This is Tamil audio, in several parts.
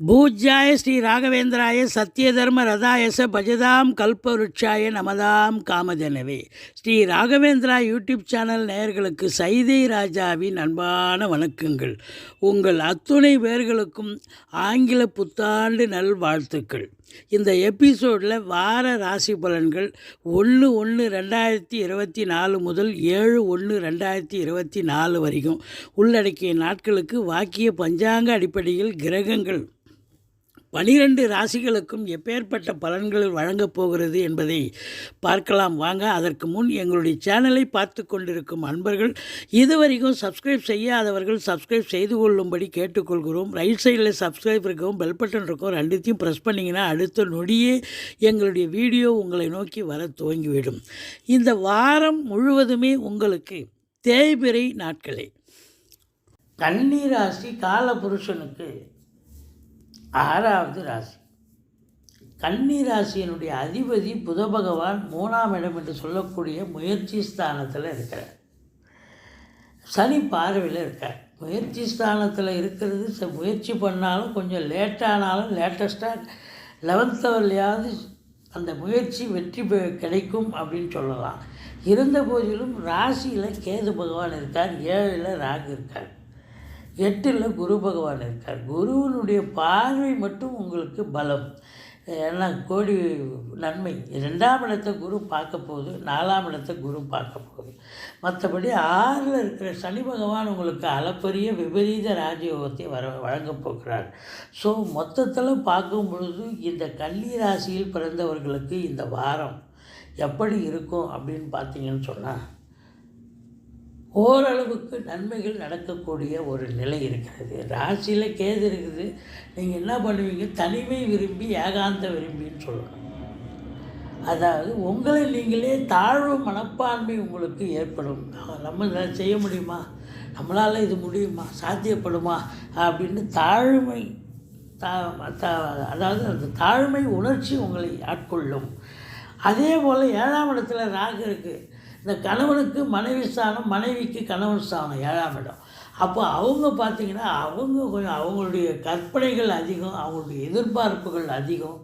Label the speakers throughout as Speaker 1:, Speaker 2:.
Speaker 1: பூஜ்யாய ஸ்ரீ ராகவேந்திராய சத்யதர்ம ரதாயச பஜதாம் கல்பவருட்சாய நமதாம் காமதனவே. ஸ்ரீ ராகவேந்திரா யூடியூப் சேனல் நேயர்களுக்கு சைதை ராஜாவின் அன்பான வணக்கங்கள். உங்கள் அத்துணை பேர்களுக்கும் ஆங்கில புத்தாண்டு நல்வாழ்த்துக்கள். இந்த எபிசோடில் வார ராசி பலன்கள் ஒன்று ஒன்று ரெண்டாயிரத்தி இருபத்தி நாலு முதல் ஏழு ஒன்று ரெண்டாயிரத்தி இருபத்தி நாலு வரைக்கும். உள்ளடக்கிய நாட்களுக்கு வாக்கிய பஞ்சாங்க அடிப்படையில் கிரகங்கள் பனிரெண்டு ராசிகளுக்கும் எப்பேற்பட்ட பலன்கள் வழங்கப் போகிறது என்பதை பார்க்கலாம். வாங்க அதற்கு முன் எங்களுடைய சேனலை பார்த்து கொண்டிருக்கும் அன்பர்கள் இதுவரைக்கும் சப்ஸ்கிரைப் செய்யாதவர்கள் சப்ஸ்கிரைப் செய்து கொள்ளும்படி கேட்டுக்கொள்கிறோம். ரைட் சைடில் சப்ஸ்கிரைப் இருக்கவும் பெல் பட்டன் இருக்கும் ரெண்டுத்தையும் ப்ரெஸ் பண்ணிங்கன்னா அடுத்த நொடியே எங்களுடைய வீடியோ உங்களை நோக்கி வர துவங்கிவிடும். இந்த வாரம் முழுவதுமே உங்களுக்கு தேய்பிறை நாட்களே. கன்னிராசி காலபுருஷனுக்கு ஆறாவது ராசி. கன்னி ராசியினுடைய அதிபதி புத பகவான் மூணாம் இடம் என்று சொல்லக்கூடிய முயற்சி ஸ்தானத்தில் இருக்கிறார். சனி பார்வையில் இருக்கார். முயற்சி ஸ்தானத்தில் இருக்கிறது ச- முயற்சி பண்ணாலும் கொஞ்சம் லேட்டானாலும் லேட்டஸ்ட்டாக லெவன்த் லெவல்லையாவது அந்த முயற்சி வெற்றி பெ- கிடைக்கும் அப்படின்னு சொல்லலாம். இருந்த போதிலும் ராசியில் கேது பகவான் இருக்கார் ஏழில் ராகு இருக்கார். எட்டில் குரு பகவான் இருக்கார். குருவினுடைய பார்வை மட்டும் உங்களுக்கு பலம். ஏன்னா கோடி நன்மை. ரெண்டாம் இடத்தை குரு பார்க்க போகுது நாலாம் இடத்தை குரு பார்க்க போகுது. மற்றபடி ஆறில் இருக்கிற சனி பகவான் உங்களுக்கு அளப்பரிய விபரீத ராஜயோகத்தை வர வழங்கப் போகிறார். ஸோ மொத்தத்தில் பார்க்கும் பொழுது இந்த கன்னி ராசியில் பிறந்தவர்களுக்கு இந்த வாரம் எப்படி இருக்கும் அப்படின்னு பார்த்தீங்கன்னு சொன்னால் ஓரளவுக்கு நன்மைகள் நடக்கக்கூடிய ஒரு நிலை இருக்கிறது. ராசியில் கேது இருக்குது. நீங்கள் என்ன பண்ணுவீங்க? தனிமை விரும்பி ஏகாந்த விரும்பின்னு சொல்லணும் அதாவது உங்களை நீங்களே தாழ்வு மனப்பான்மை உங்களுக்கு ஏற்படும். நம்ம இதை செய்ய முடியுமா? நம்மளால் இது முடியுமா? சாத்தியப்படுமா? அப்படின்னு தாழ்மை தா அதாவது அந்த தாழ்மை உணர்ச்சி உங்களை ஆட்கொள்ளும். அதே போல் ஏழாம் இடத்துல ராகு இருக்குது இந்த கணவனுக்கு மனைவி ஸ்தானம் மனைவிக்கு கணவன் ஸ்தானம் ஏழாம் இடம். அப்போ அவங்க பார்த்தீங்கன்னா அவங்க கொஞ்சம் அவங்களுடைய கற்பனைகள் அதிகம் அவங்களுடைய எதிர்பார்ப்புகள் அதிகம்.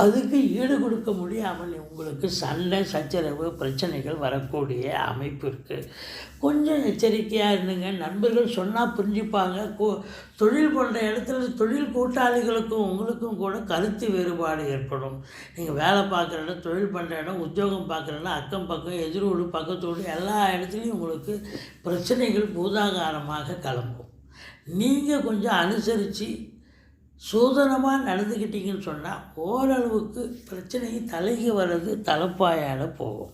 Speaker 1: அதுக்கு ஈடு கொடுக்க முடியாமல் உங்களுக்கு சண்டை சச்சரவு பிரச்சனைகள் வரக்கூடிய அமைப்பு இருக்குது கொஞ்சம் எச்சரிக்கையாக இருந்துங்க. நண்பர்கள் சொன்னால் புரிஞ்சுப்பாங்க. கோ தொழில் பண்ணுற இடத்துல தொழில் கூட்டாளிகளுக்கும் உங்களுக்கும் கூட கருத்து வேறுபாடு ஏற்படும். நீங்கள் வேலை பார்க்குற இடம் தொழில் பண்ணுற இடம் உத்தியோகம் பார்க்குற இடம் அக்கம் பக்கம் எதிரோடு பக்கத்தோடு எல்லா இடத்துலையும் உங்களுக்கு பிரச்சனைகள் பூதாகாரமாக கிளம்பும் நீங்கள் கொஞ்சம் அனுசரித்து சூதனமாக நடந்துக்கிட்டீங்கன்னு சொன்னால் ஓரளவுக்கு பிரச்சனை தலைக்கு வர்றது தலைப்பாயால் போகும்.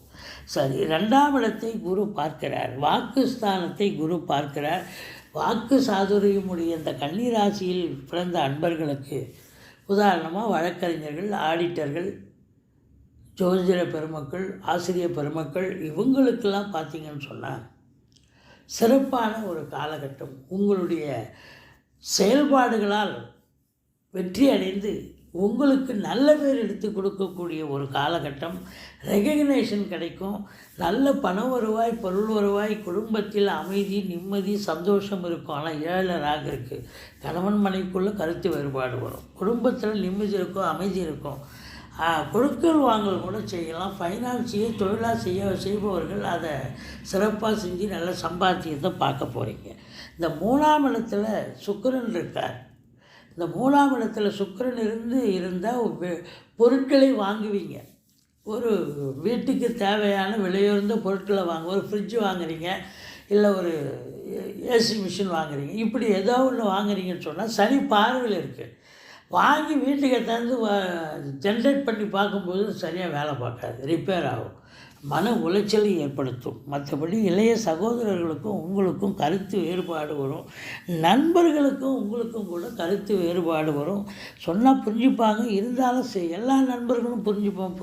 Speaker 1: சரி ரெண்டாம் இடத்தை குரு பார்க்கிறார். வாக்கு ஸ்தானத்தை குரு பார்க்கிறார். வாக்கு சாதுரியமுடைய இந்த கன்னிராசியில் பிறந்த அன்பர்களுக்கு உதாரணமாக வழக்கறிஞர்கள் ஆடிட்டர்கள் ஜோதிட பெருமக்கள் ஆசிரியர் பெருமக்கள் இவங்களுக்கெல்லாம் பார்த்தீங்கன்னு சொன்னால் சிறப்பான ஒரு காலகட்டம். உங்களுடைய செயல்பாடுகளால் வெற்றி அடைந்து உங்களுக்கு நல்ல பேர் எடுத்து கொடுக்கக்கூடிய ஒரு காலகட்டம் ரெகக்னேஷன் கிடைக்கும். நல்ல பண வருவாய் பொருள் வருவாய் குடும்பத்தில் அமைதி நிம்மதி சந்தோஷம் இருக்கும். ஆனால் ஏழராக இருக்குது கணவன் மனைவிக்குள்ளே கருத்து வேறுபாடு வரும். குடும்பத்தில் நிம்மதி இருக்கும் அமைதி இருக்கும். பொருட்கள் வாங்கல் கூட செய்யலாம். ஃபைனான்ஸையே தொழிலாக செய்ய செய்பவர்கள் அதை சிறப்பாக செஞ்சு நல்ல சம்பாத்தியத்தை பார்க்க போகிறீங்க இந்த மூணாம் இடத்துல சுக்கரன் இருக்கார். இந்த மூணாம் இடத்துல சுக்கிரன் இருந்து இருந்தால் பொருட்களை வாங்குவீங்க. ஒரு வீட்டுக்கு தேவையான விலையுயர்ந்த பொருட்களை வாங்க ஒரு ஃப்ரிட்ஜ் வாங்குறீங்க இல்லை ஒரு ஏசி மிஷின் வாங்குறீங்க இப்படி ஏதோ ஒன்று வாங்குறீங்கன்னு சொன்னால் சனி பார்வையில் இருக்குது வாங்கி வீட்டுக்கு தந்து ஜென்ரேட் பண்ணி பார்க்கும்போது சரியாக வேலை பார்க்காது ரிப்பேர் ஆகும். மன உளைச்சலை ஏற்படுத்தும். மற்றபடி இளைய சகோதரர்களுக்கும் உங்களுக்கும் கருத்து வேறுபாடு வரும். நண்பர்களுக்கும் உங்களுக்கும் கூட கருத்து வேறுபாடு வரும். சொன்னால் புரிஞ்சுப்பாங்க இருந்தாலும் சரி எல்லா நண்பர்களும் புரிஞ்சுப்போம்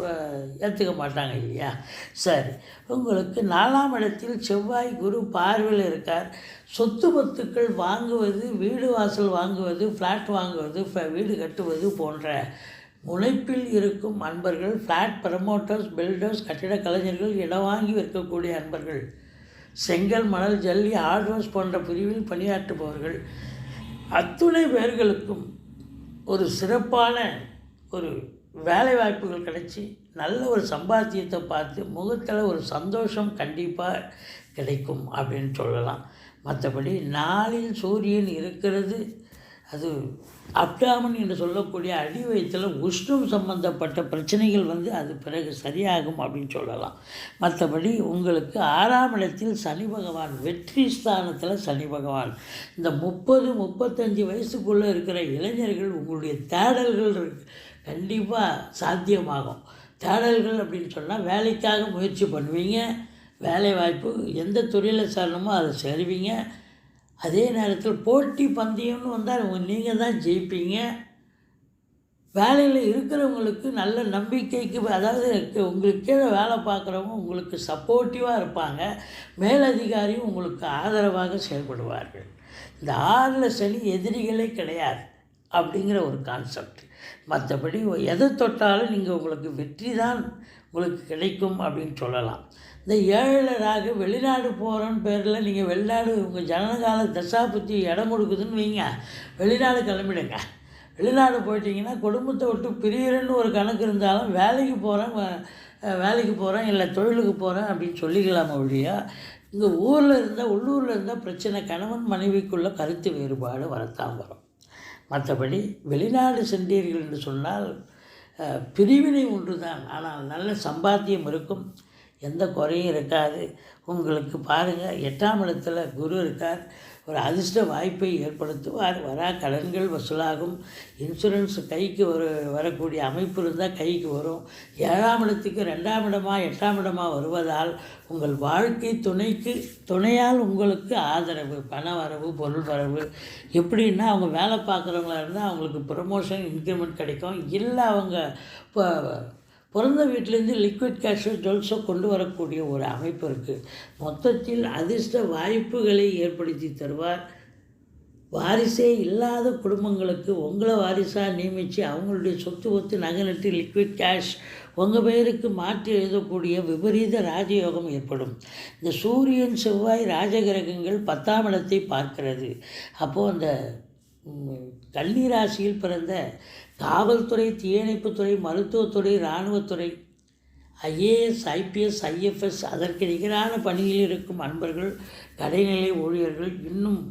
Speaker 1: ஏற்றுக்க மாட்டாங்க இல்லையா? சரி உங்களுக்கு நாலாம் இடத்தில் செவ்வாய் குரு பார்வையில் இருக்கார். சொத்து பத்துக்கள் வாங்குவது வீடு வாசல் வாங்குவது ஃப்ளாட் வாங்குவது ஃப- வீடு கட்டுவது போன்ற முனைப்பில் இருக்கும் அன்பர்கள் ஃப்ளாட் ப்ரமோட்டர்ஸ் பில்டர்ஸ் கட்டிட கலைஞர்கள் இடம் வாங்கி விற்கக்கூடிய அன்பர்கள் செங்கல் மணல் ஜல்லி ஆட்ரோஸ் போன்ற பிரிவில் பணியாற்றுபவர்கள் அத்துணை பேர்களுக்கும் ஒரு சிறப்பான ஒரு வேலை வாய்ப்புகள் கிடைச்சி நல்ல ஒரு சம்பாத்தியத்தை பார்த்து முகத்தில் ஒரு சந்தோஷம் கண்டிப்பாக கிடைக்கும் அப்படின்னு சொல்லலாம். மற்றபடி நாளில் சூரியன் இருக்கிறது அது அப்டாமன் என்று சொல்லக்கூடிய அடி வயிற்றில் உஷ்ணம் சம்பந்தப்பட்ட பிரச்சனைகள் வந்து அது பிறகு சரியாகும் அப்படின்னு சொல்லலாம். மற்றபடி உங்களுக்கு ஆறாம் இடத்தில் சனி பகவான் வெற்றி ஸ்தானத்தில் சனி பகவான். இந்த முப்பது முப்பத்தஞ்சு வயசுக்குள்ளே இருக்கிற இளைஞர்கள் உங்களுடைய தேடல்கள் கண்டிப்பாக சாத்தியமாகும். தேடல்கள் அப்படின்னு சொன்னால் வேலைக்காக முயற்சி பண்ணுவீங்க வேலை வாய்ப்பு எந்த தொழிலை சேரணுமோ அதை சேருவீங்க. அதே நேரத்தில் போட்டி பந்தயம்னு வந்தால் நீங்கள் தான் ஜெயிப்பீங்க. வேலையில் இருக்கிறவங்களுக்கு நல்ல நம்பிக்கைக்கு அதாவது உங்களுக்கு கீழே வேலை பார்க்குறவங்க உங்களுக்கு சப்போர்ட்டிவாக இருப்பாங்க. மேலதிகாரியும் உங்களுக்கு ஆதரவாக செயல்படுவார்கள். இந்த ஆறில் சனி எதிரிகளே கிடையாது அப்படிங்கிற ஒரு கான்செப்ட் மற்றபடி எதை தொட்டாலும் நீங்கள் உங்களுக்கு வெற்றி தான் உங்களுக்கு கிடைக்கும் அப்படின்னு சொல்லலாம். இந்த ஏழராக வெளிநாடு போகிறோன்னு பேரில் நீங்கள் வெளிநாடு உங்கள் ஜனனகால தசாபுத்தி இடம் கொடுக்குதுன்னு வைங்க. வெளிநாடு கிளம்பிடுங்க. வெளிநாடு போயிட்டீங்கன்னா குடும்பத்தை விட்டு பிரியறன்னு ஒரு கணக்கு இருந்தாலும் வேலைக்கு போகிறேன் வேலைக்கு போகிறேன் இல்லை தொழிலுக்கு போகிறேன் அப்படின்னு சொல்லிக்கலாமா ஒழியா இந்த ஊரில் இருந்தால் உள்ளூரில் இருந்தால் பிரச்சனை கணவன் மனைவிக்குள்ளே கருத்து வேறுபாடு வரத்தான் வரும். மற்றபடி வெளிநாடு சென்றீர்கள் என்று சொன்னால் பிரிவினை ஒன்று தான் ஆனால் நல்ல சம்பாத்தியம் இருக்கும். எந்த குறையும் இருக்காது. உங்களுக்கு பாருங்கள் எட்டாம் இடத்துல குரு இருக்கார். ஒரு அதிர்ஷ்ட வாய்ப்பை ஏற்படுத்துவார். வரா கடன்கள் வசூலாகும். இன்சூரன்ஸ் கைக்கு வர வரக்கூடிய அமைப்பு இருந்தால் கைக்கு வரும். ஏழாம் இடத்துக்கு ரெண்டாம் இடமா எட்டாம் இடமா வருவதால் உங்கள் வாழ்க்கை துணைக்கு துணையால் உங்களுக்கு ஆதரவு பண வரவு பொருள் வரவு. எப்படின்னா அவங்க வேலை பார்க்குறவங்களா இருந்தால் அவங்களுக்கு ப்ரமோஷன் இன்க்ரிமெண்ட் கிடைக்கும். இல்லை அவங்க இப்போ பிறந்த வீட்டிலேருந்து லிக்விட் கேஷோ ஜுவல்ஸோ கொண்டு வரக்கூடிய ஒரு அமைப்பு இருக்குது மொத்தத்தில் அதிர்ஷ்ட வாய்ப்புகளை ஏற்படுத்தி தருவார். வாரிசே இல்லாத குடும்பங்களுக்கு உங்களை வாரிசாக நியமித்து அவங்களுடைய சொத்து ஒத்து நகை நட்டு லிக்விட் கேஷ் உங்கள் பெயருக்கு மாற்றி எழுதக்கூடிய விபரீத ராஜயோகம் ஏற்படும். இந்த சூரியன் செவ்வாய் ராஜகிரகங்கள் பத்தாம் இடத்தை பார்க்கிறது. அப்போது அந்த ம், பிறந்த காவல்துறை தீயணைப்புத்துறை மருத்துவத்துறை இராணுவத்துறை ஐஏஎஸ் ஐபிஎஸ் ஐஎஃப்எஸ் அதற்கு நிகரான பணியில் இருக்கும் அன்பர்கள் கடைநிலை ஊழியர்கள் இன்னும்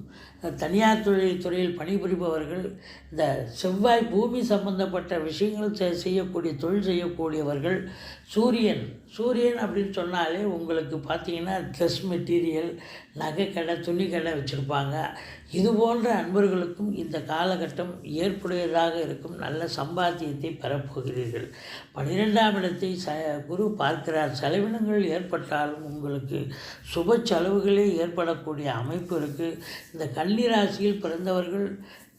Speaker 1: தனியார் தொழில் துறையில் பணிபுரிபவர்கள் இந்த செவ்வாய் பூமி சம்பந்தப்பட்ட விஷயங்கள் செய்யக்கூடிய தொழில் செய்யக்கூடியவர்கள் சூரியன். சூரியன் அப்படின்னு சொன்னாலே உங்களுக்கு பார்த்தீங்கன்னா ட்ரெஸ் மெட்டீரியல் நகைக்கடை துணிக்கடை வச்சுருப்பாங்க. இது போன்ற அன்பர்களுக்கும் இந்த காலகட்டம் ஏற்புடையதாக இருக்கும். நல்ல சம்பாத்தியத்தை பெறப்போகிறீர்கள். பன்னிரெண்டாம் இடத்தை ச குரு பார்க்கிறார். செலவினங்கள் ஏற்பட்டாலும் உங்களுக்கு சுப செலவுகளே ஏற்படக்கூடிய அமைப்பு இருக்குது இந்த கன்னிராசியில் பிறந்தவர்கள்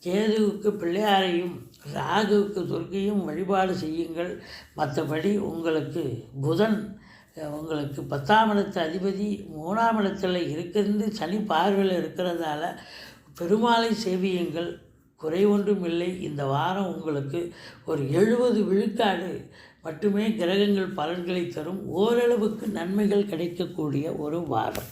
Speaker 1: கேதுவுக்கு பிள்ளையாரையும் ராகுவுக்கு துர்க்கையும் வழிபாடு செய்யுங்கள். மற்றபடி உங்களுக்கு புதன் உங்களுக்கு பத்தாம் இடத்து அதிபதி மூணாம் இடத்தில் இருக்கிறது சனி பார்வையில் இருக்கிறதால பெருமாளை சேவியுங்கள். குறை ஒன்றும் இல்லை. இந்த வாரம் உங்களுக்கு ஒரு எழுபது விழுக்காடு மட்டுமே கிரகங்கள் பலன்களை தரும். ஓரளவுக்கு நன்மைகள் கிடைக்கக்கூடிய ஒரு வாரம்.